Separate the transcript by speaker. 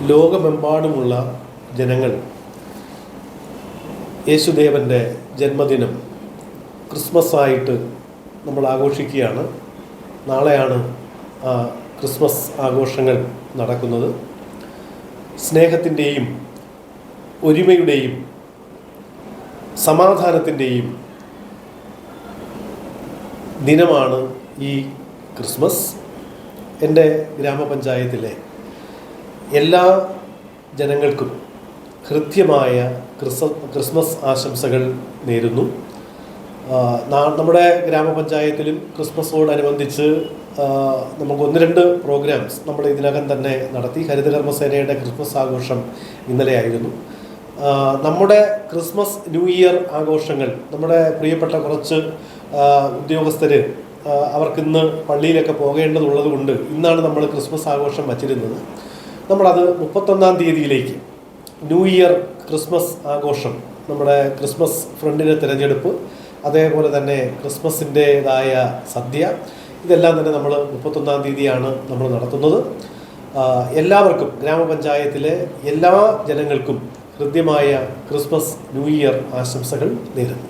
Speaker 1: ലോകമെമ്പാടുമുള്ള ജനങ്ങൾ. യേശുദേവന്റെ ജന്മദിനം ക്രിസ്മസ് ആയിട്ട് നമ്മൾ ആഘോഷിക്കുകയാണ്. നാളെയാണ് ആ ക്രിസ്മസ് ആഘോഷങ്ങൾ നടക്കുന്നത്. സ്നേഹത്തിന്റെയും ഒരുമയുടെയും സമാധാനത്തിന്റെയും ദിനമാണ് ഈ ക്രിസ്മസ്. എന്റെ ഗ്രാമപഞ്ചായത്തിലെ എല്ലാ ജനങ്ങൾക്കും ഹൃദ്യമായ ക്രിസ് ക്രിസ്മസ് ആശംസകൾ നേരുന്നു. നമ്മുടെ ഗ്രാമപഞ്ചായത്തിലും ക്രിസ്മസോടനുബന്ധിച്ച് നമുക്ക് ഒന്ന് രണ്ട് പ്രോഗ്രാംസ് നമ്മൾ ഇതിനകം തന്നെ നടത്തി. ഹരിതകർമ്മസേനയുടെ ക്രിസ്മസ് ആഘോഷം ഇന്നലെയായിരുന്നു. നമ്മുടെ ക്രിസ്മസ് ന്യൂ ഇയർ ആഘോഷങ്ങൾ നമ്മുടെ പ്രിയപ്പെട്ട കുറച്ച് ഉദ്യോഗസ്ഥർ അവർക്കിന്ന് പള്ളിയിലൊക്കെ പോകേണ്ടതുള്ളത് കൊണ്ട് ഇന്നാണ് നമ്മൾ ക്രിസ്മസ് ആഘോഷം വച്ചിരുന്നത്. നമ്മളത് മുപ്പത്തൊന്നാം തീയതിയിലേക്ക് ന്യൂ ഇയർ ക്രിസ്മസ് ആഘോഷം നമ്മുടെ ക്രിസ്മസ് ഫ്രണ്ടിന്റെ തിരഞ്ഞെടുപ്പ് അതേപോലെ തന്നെ ക്രിസ്മസിന്റേതായ സദ്യ ഇതെല്ലാം തന്നെ നമ്മൾ മുപ്പത്തൊന്നാം തീയതിയാണ് നമ്മൾ നടത്തുന്നത്. എല്ലാവർക്കും ഗ്രാമപഞ്ചായത്തിലെ എല്ലാ ജനങ്ങൾക്കും ഹൃദ്യമായ ക്രിസ്മസ് ന്യൂ ഇയർ ആശംസകൾ നേരുന്നു.